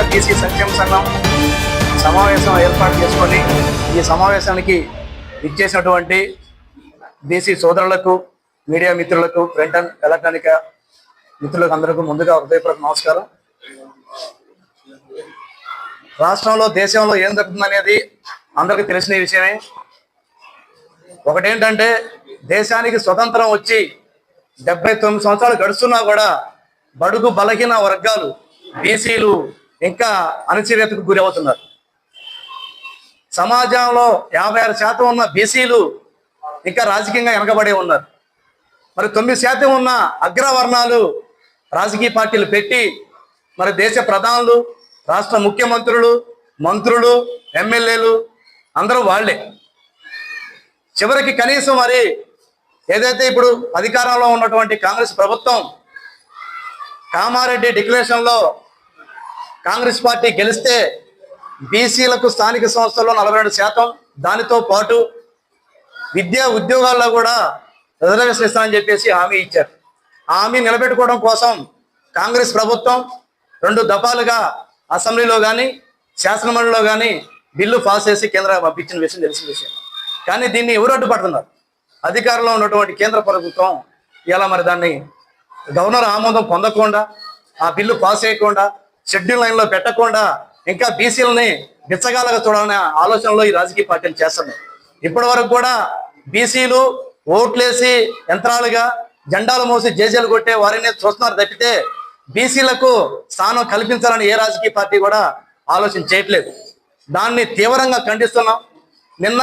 జాతీయ బీసీ సంక్షేమ సంఘం సమావేశం ఏర్పాటు చేసుకొని ఈ సమావేశానికి ఇచ్చేసినటువంటి బీసీ సోదరులకు మీడియా మిత్రులకు ప్రింట్ అండ్ ఎలక్ట్రానిక్ మిత్రులకు అందరికీ ముందుగా హృదయపూర్వక నమస్కారం. రాష్ట్రంలో దేశంలో ఏం జరుగుతుందనేది అందరికీ తెలిసిన విషయమే. ఒకటేంటంటే దేశానికి స్వతంత్రం వచ్చి డెబ్బై తొమ్మిది సంవత్సరాలు గడుస్తున్నా కూడా బడుగు బలహీన వర్గాలు బీసీలు ఇంకా అణచివేతకు గురి అవుతున్నారు సమాజంలో యాభై ఆరు శాతం ఉన్న బీసీలు ఇంకా రాజకీయంగా వెనకబడే ఉన్నారు. మరి తొమ్మిది శాతం ఉన్న అగ్రవర్ణాలు రాజకీయ పార్టీలు పెట్టి మరి దేశ ప్రధానులు రాష్ట్ర ముఖ్యమంత్రులు మంత్రులు ఎమ్మెల్యేలు అందరూ వాళ్ళే. చివరికి కనీసం మరి ఏదైతే ఇప్పుడు అధికారంలో ఉన్నటువంటి కాంగ్రెస్ ప్రభుత్వం కామారెడ్డి డిక్లరేషన్లో కాంగ్రెస్ పార్టీ గెలిస్తే బీసీలకు స్థానిక సంస్థల్లో నలభై రెండు శాతం. దానితో పాటు విద్యా ఉద్యోగాల్లో కూడా రిజర్వేషన్ ఇస్తానని చెప్పేసి హామీ ఇచ్చారు. ఆ హామీ నిలబెట్టుకోవడం కోసం కాంగ్రెస్ ప్రభుత్వం రెండు దఫాలుగా అసెంబ్లీలో కానీ శాసనమండలిలో కానీ బిల్లు పాస్ చేసి కేంద్రం పంపించిన విషయం తెలిసిన విషయం. కానీ దీన్ని ఎవరు అడ్డుపడుతున్నారు? అధికారంలో ఉన్నటువంటి కేంద్ర ప్రభుత్వం ఇలా మరి దాన్ని గవర్నర్ ఆమోదం పొందకుండా ఆ బిల్లు పాస్ చేయకుండా షెడ్యూల్ లైన్లో పెట్టకుండా ఇంకా బీసీలని బిచ్చగాలుగా చూడాలనే ఆలోచనలో ఈ రాజకీయ పార్టీలు చేస్తున్నాయి. ఇప్పటి వరకు కూడా బీసీలు ఓట్లేసి యంత్రాలుగా జెండాలు మోసి జేజేలు కొట్టే వారిని చూస్తున్నారు తప్పితే బీసీలకు స్థానం కల్పించాలని ఏ రాజకీయ పార్టీ కూడా ఆలోచన చేయట్లేదు. దాన్ని తీవ్రంగా ఖండిస్తున్నాం. నిన్న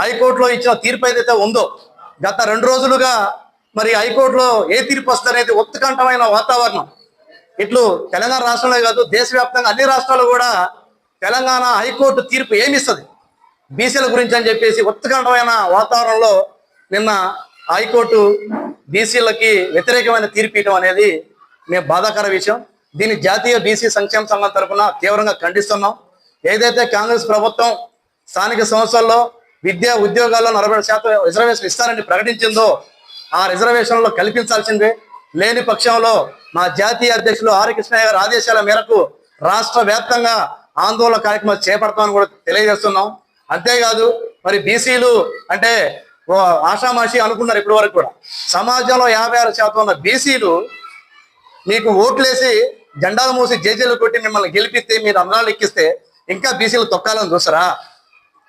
హైకోర్టులో ఇచ్చిన తీర్పు ఏదైతే ఉందో గత రెండు రోజులుగా మరి హైకోర్టులో ఏ తీర్పు వస్తారనేది ఉత్కంఠమైన వాతావరణం. ఇట్లు తెలంగాణ రాష్ట్రంలో కాదు దేశవ్యాప్తంగా అన్ని రాష్ట్రాలు కూడా తెలంగాణ హైకోర్టు తీర్పు ఏమిస్తుంది? బీసీల గురించి అని చెప్పేసి ఉత్కంఠమైన వాతావరణంలో నిన్న హైకోర్టు బీసీలకి వ్యతిరేకమైన తీర్పు ఇవ్వడం అనేది మేము బాధాకర విషయం. దీన్ని జాతీయ బీసీ సంక్షేమ సంఘం తరఫున తీవ్రంగా ఖండిస్తున్నాం. ఏదైతే కాంగ్రెస్ ప్రభుత్వం స్థానిక సంస్థల్లో విద్యా ఉద్యోగాల్లో నలభై శాతం రిజర్వేషన్ ఇస్తారని ప్రకటించిందో ఆ రిజర్వేషన్లో కల్పించాల్సిందే. లేని పక్షంలో మా జాతీయ అధ్యక్షులు ఆర్ కృష్ణయ్య గారి ఆదేశాల మేరకు రాష్ట్ర వ్యాప్తంగా ఆందోళన కార్యక్రమాలు చేపడతామని కూడా తెలియజేస్తున్నాం. అంతేకాదు మరి బీసీలు అంటే ఓ ఆషామాషి అనుకున్నారు ఇప్పటి వరకు కూడా. సమాజంలో యాభై ఆరు శాతం ఉన్న బీసీలు మీకు ఓట్లేసి జెండాలు మూసి జేజీలు కొట్టి మిమ్మల్ని గెలిపిస్తే మీరు అమరాలు ఎక్కిస్తే ఇంకా బీసీలు తొక్కాలని చూసారా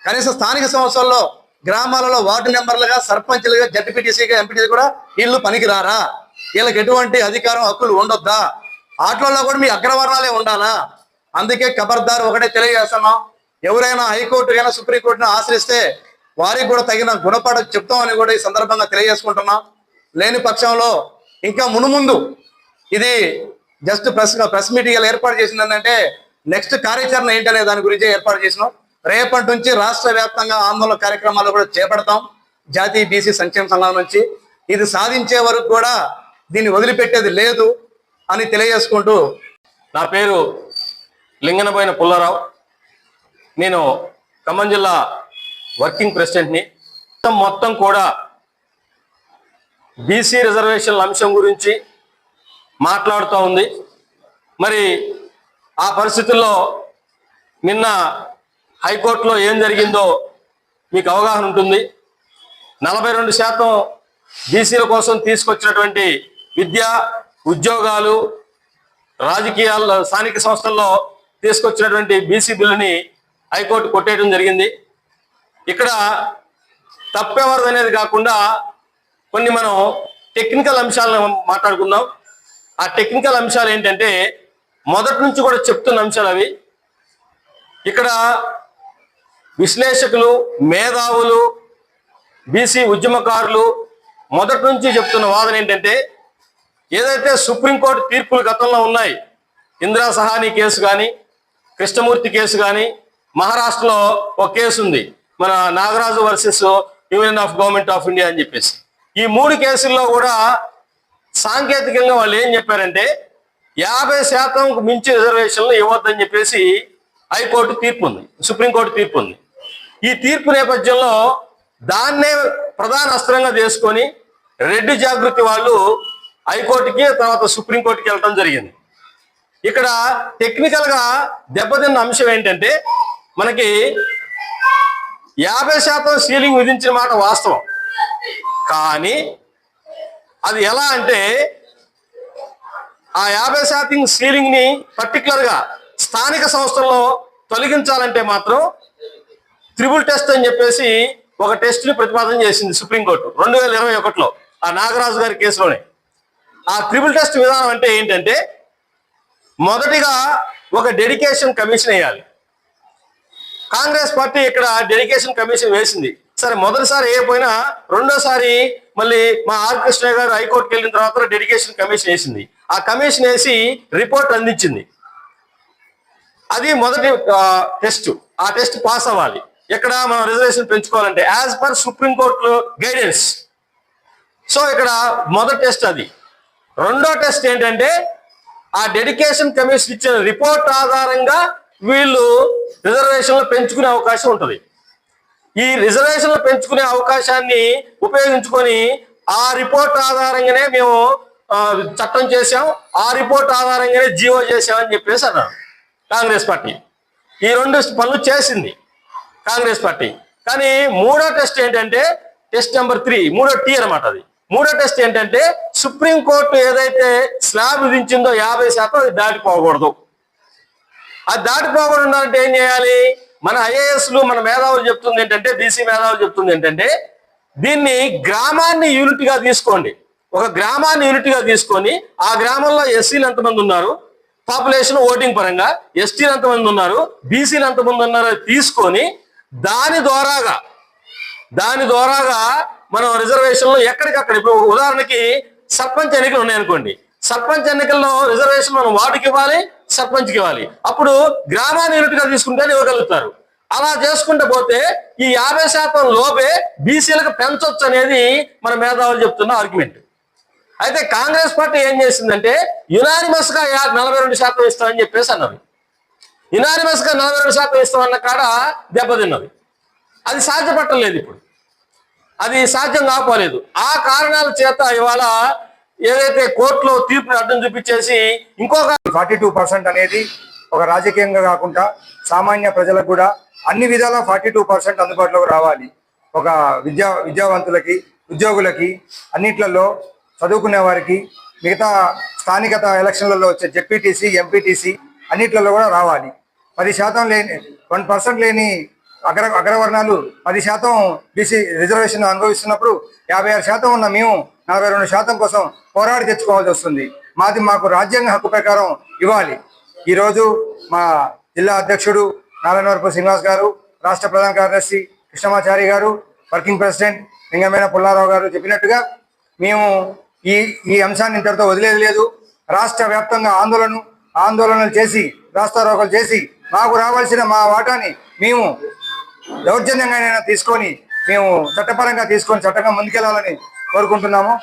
కనీసం స్థానిక సంస్థల్లో గ్రామాలలో వార్డు మెంబర్లుగా సర్పంచ్లుగా జడ్పీటీసీగా ఎంపీటీసీ కూడా వీళ్ళు పనికిరారా? వీళ్ళకి ఎటువంటి అధికారం హక్కులు ఉండొద్దా? ఆటలలో కూడా మీ అగ్రవర్ణాలే ఉండాలా? అందుకే ఖబర్దారు ఒకటే తెలియజేస్తున్నాం. ఎవరైనా హైకోర్టు అయినా సుప్రీంకోర్టును ఆశ్రయిస్తే వారికి కూడా తగిన గుణపాఠం చెప్తామని కూడా ఈ సందర్భంగా తెలియజేసుకుంటున్నాం. లేని పక్షంలో ఇంకా మునుముందు ఇది జస్ట్ ప్రెస్ ప్రెస్ మీటింగ్ ఏర్పాటు చేసింది ఏంటంటే నెక్స్ట్ కార్యాచరణ ఏంటనే దాని గురించి ఏర్పాటు చేసినాం. రేపటి నుంచి రాష్ట్ర వ్యాప్తంగా ఆందోళన కార్యక్రమాలు కూడా చేపడతాం. జాతీయ బీసీ సంక్షేమ సంఘం నుంచి. ఇది సాధించే వరకు కూడా దీన్ని వదిలిపెట్టేది లేదు అని తెలియజేసుకుంటూ నా పేరు లింగనబోయిన పుల్లారావు. నేను ఖమ్మం జిల్లా వర్కింగ్ ప్రెసిడెంట్ని. మొత్తం మొత్తం కూడా బీసీ రిజర్వేషన్ల అంశం గురించి మాట్లాడుతూ ఉంది. మరి ఆ పరిస్థితుల్లో నిన్న హైకోర్టులో ఏం జరిగిందో మీకు అవగాహన ఉంటుంది. నలభై రెండు శాతం బీసీల కోసం తీసుకొచ్చినటువంటి విద్య ఉద్యోగాలు రాజకీయాల్లో స్థానిక సంస్థల్లో తీసుకొచ్చినటువంటి బీసీ బిల్లుని హైకోర్టు కొట్టేయడం జరిగింది. ఇక్కడ తప్పెవరిది అనేది కాకుండా కొన్ని మనం టెక్నికల్ అంశాలను మాట్లాడుకుందాం. ఆ టెక్నికల్ అంశాలు ఏంటంటే మొదటి నుంచి కూడా చెప్తున్న అంశాలు అవి. ఇక్కడ విశ్లేషకులు మేధావులు బీసీ ఉద్యమకారులు మొదటి నుంచి చెప్తున్న వాదన ఏంటంటే ఏదైతే సుప్రీంకోర్టు తీర్పులు గతంలో ఉన్నాయి ఇందిరా సహాని కేసు కానీ కృష్ణమూర్తి కేసు కానీ మహారాష్ట్రలో ఒక కేసు ఉంది. మన Nagaraju versus union of government of India అని చెప్పేసి. ఈ మూడు కేసుల్లో కూడా సాంకేతికంగా వాళ్ళు ఏం చెప్పారంటే యాభై శాతంకు మించి రిజర్వేషన్లు ఇవ్వద్దని చెప్పేసి హైకోర్టు తీర్పు ఉంది. సుప్రీంకోర్టు తీర్పు ఉంది. ఈ తీర్పు నేపథ్యంలో దాన్నే ప్రధాన అస్త్రంగా చేసుకొని రెడ్డి జాగృతి వాళ్ళు హైకోర్టుకి తర్వాత సుప్రీంకోర్టుకి వెళ్ళడం జరిగింది. ఇక్కడ టెక్నికల్గా దెబ్బతిన్న అంశం ఏంటంటే మనకి యాభై శాతం సీలింగ్ విధించిన మాట వాస్తవం. కానీ అది ఎలా అంటే ఆ యాభై శాతం సీలింగ్ని పర్టికులర్గా స్థానిక సంస్థల్లో తొలగించాలంటే మాత్రం త్రిబుల్ టెస్ట్ అని చెప్పేసి ఒక టెస్ట్ని ప్రతిపాదన చేసింది సుప్రీంకోర్టు. రెండు వేల ఇరవై ఒకటిలో ఆ నాగరాజు గారి కేసులోనే. ఆ ట్రిపుల్ టెస్ట్ విధానం అంటే ఏంటంటే మొదటిగా ఒక డెడికేషన్ కమిషన్ వేయాలి. కాంగ్రెస్ పార్టీ ఇక్కడ డెడికేషన్ కమిషన్ వేసింది. సరే మొదటిసారి వేయకపోయినా రెండోసారి మళ్ళీ మా ఆర్ కృష్ణ గారు హైకోర్టుకి వెళ్ళిన తర్వాత డెడికేషన్ కమిషన్ వేసింది. ఆ కమిషన్ వేసి రిపోర్ట్ అందించింది. అది మొదటి టెస్ట్ ఆ టెస్ట్ పాస్ అవ్వాలి. ఇక్కడ మనం reservation పెంచుకోవాలంటే as per supreme court guidance so ఇక్కడ మొదటి టెస్ట్ అది. రెండో టెస్ట్ ఏంటంటే ఆ డెడికేషన్ కమిషన్ ఇచ్చిన రిపోర్ట్ ఆధారంగా వీళ్ళు రిజర్వేషన్లు పెంచుకునే అవకాశం ఉంటుంది. ఈ రిజర్వేషన్లు పెంచుకునే అవకాశాన్ని ఉపయోగించుకొని ఆ రిపోర్ట్ ఆధారంగానే మేము చట్టం చేశాం. ఆ రిపోర్ట్ ఆధారంగానే జీవో చేశామని చెప్పేసి అన్నారు కాంగ్రెస్ పార్టీ. ఈ రెండు పనులు చేసింది కాంగ్రెస్ పార్టీ. కానీ మూడో టెస్ట్ ఏంటంటే టెస్ట్ నెంబర్ త్రీ మూడో టీ అనమాట అది. మూడో టెస్ట్ ఏంటంటే సుప్రీంకోర్టు ఏదైతే స్లాబ్ విధించిందో యాభై శాతం అది దాటిపోకూడదు. అది దాటిపోకుండా ఏం చేయాలి? మన ఐఏఎస్లు మన మేధావులు చెప్తుంది ఏంటంటే బీసీ మేధావులు చెప్తుంది ఏంటంటే దీన్ని గ్రామాన్ని యూనిట్గా తీసుకోండి. ఒక గ్రామాన్ని యూనిట్గా తీసుకొని ఆ గ్రామంలో ఎస్సీలు ఎంతమంది ఉన్నారు? పాపులేషన్ ఓటింగ్ పరంగా ఎస్టీలు ఎంతమంది ఉన్నారు? బీసీలు ఎంతమంది ఉన్నారో తీసుకొని దాని ద్వారాగా దాని ద్వారాగా మనం రిజర్వేషన్లో ఎక్కడికక్కడ ఇప్పుడు ఉదాహరణకి సర్పంచ్ ఎన్నికలు ఉన్నాయనుకోండి. సర్పంచ్ ఎన్నికల్లో రిజర్వేషన్ మనం వార్డుకి ఇవ్వాలి సర్పంచ్కి ఇవ్వాలి. అప్పుడు గ్రామాన్ని యూనిట్గా తీసుకుంటే ఇవ్వగలుగుతారు. అలా చేసుకుంటూ పోతే ఈ యాభై శాతం లోపే బీసీలకు పెంచొచ్చు అనేది మన మేధావులు చెప్తున్న ఆర్గ్యుమెంట్ అయితే కాంగ్రెస్ పార్టీ ఏం చేసిందంటే యునానిమస్గా నలభై రెండు శాతం ఇస్తామని చెప్పేసి అన్నది. యునానిమస్గా నలభై రెండు శాతం ఇస్తామన్న కాడ దెబ్బతిన్నది. అది సాధ్యపట్టలేదు ఇప్పుడు. అది సాధ్యం కాకపోలేదు. ఆ కారణాల చేత ఇవాళ ఏదైతే కోర్టులో తీర్పుని అడ్డం చూపించేసి ఇంకొక ఫార్టీ టూ పర్సెంట్ అనేది ఒక రాజకీయంగా కాకుండా సామాన్య ప్రజలకు కూడా అన్ని విధాల ఫార్టీ టూ పర్సెంట్ అందుబాటులోకి రావాలి. ఒక విద్యా విద్యావంతులకి ఉద్యోగులకి అన్నిట్లలో చదువుకునే వారికి మిగతా స్థానికత ఎలక్షన్లలో వచ్చే జెడ్పీటీసీ ఎంపీటీసీ అన్నిట్లలో కూడా రావాలి. పది శాతం లేని వన్ పర్సెంట్ లేని అగ్ర అగ్రవర్ణాలు పది శాతం బీసీ రిజర్వేషన్ అనుభవిస్తున్నప్పుడు యాభై ఆరు శాతం ఉన్న మేము నలభై రెండు శాతం కోసం పోరాడి తెచ్చుకోవాల్సి వస్తుంది. మాది మాకు రాజ్యాంగ హక్కు ప్రకారం ఇవ్వాలి. ఈరోజు మా జిల్లా అధ్యక్షుడు నారాయణవరపు శ్రీనివాస్ గారు రాష్ట్ర ప్రధాన కార్యదర్శి కృష్ణమాచారి గారు వర్కింగ్ ప్రెసిడెంట్ లింగమైన పుల్లారావు గారు చెప్పినట్టుగా మేము ఈ ఈ అంశాన్ని ఇంతటితో వదిలేది లేదు. రాష్ట్ర వ్యాప్తంగా ఆందోళన ఆందోళనలు చేసి రాస్తారోకలు చేసి మాకు రావాల్సిన మా వాటాని మేము దౌర్జన్యంగానైనా తీసుకొని మేము చట్టపరంగా తీసుకొని చట్టంగా ముందుకెళ్ళాలని కోరుకుంటున్నాము.